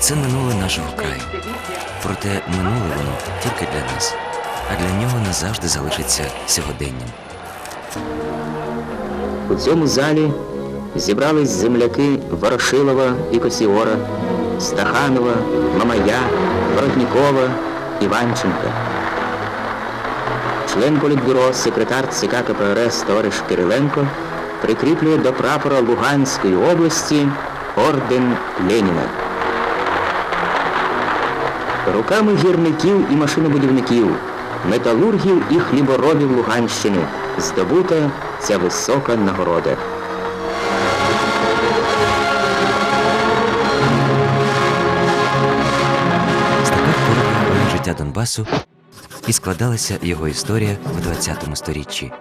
Це минуле нашого краю. Проте минуле воно тільки для нас, а для нього назавжди залишиться сьогоденням. У цьому залі зібрались земляки Ворошилова і Косіора, Стаханова, Мамая, Воротнікова, Іванченка. Член політбюро, секретар ЦК КПРС товариш Кириленко прикріплює до прапора Луганської області орден Леніна. Руками гірників і машинобудівників, металургів і хліборобів Луганщини здобута ця висока нагорода. З таких пороків життя Донбасу і складалася його історія в ХХ сторіччі.